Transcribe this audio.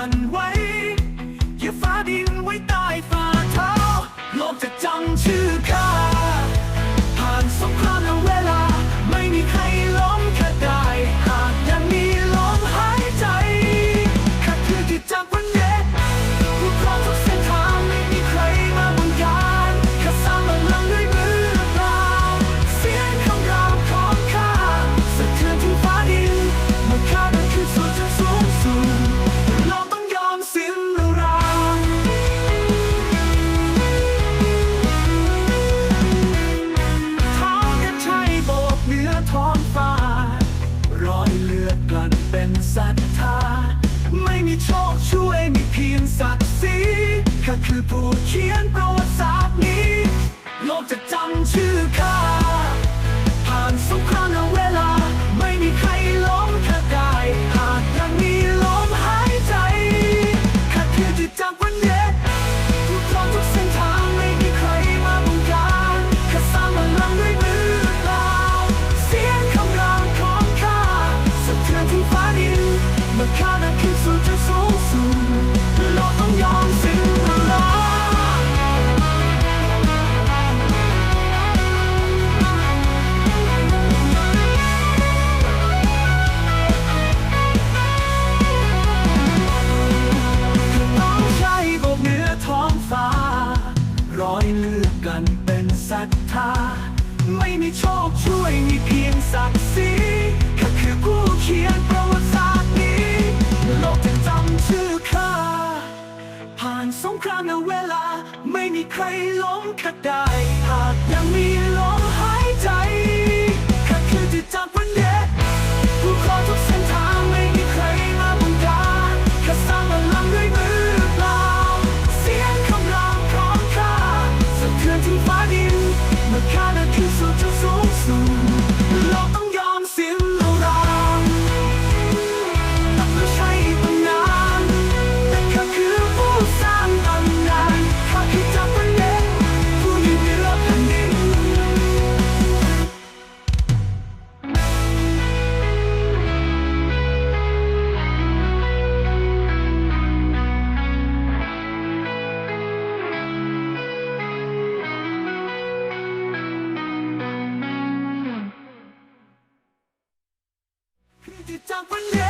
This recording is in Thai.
one. นศรัทธา ไม่มีโชคช่วยมีเพียงศักดิ์ศรีข้าคือผู้เขียนประ ยมีเพียงศักดิ์ศรีข้คือผู้เขียนประวัติศาสตร์นี้ โลกจะจำชื่อข้า ผ่านสงครามและเวลา ไม่มีใครล้มข้าได้หาก Did you tell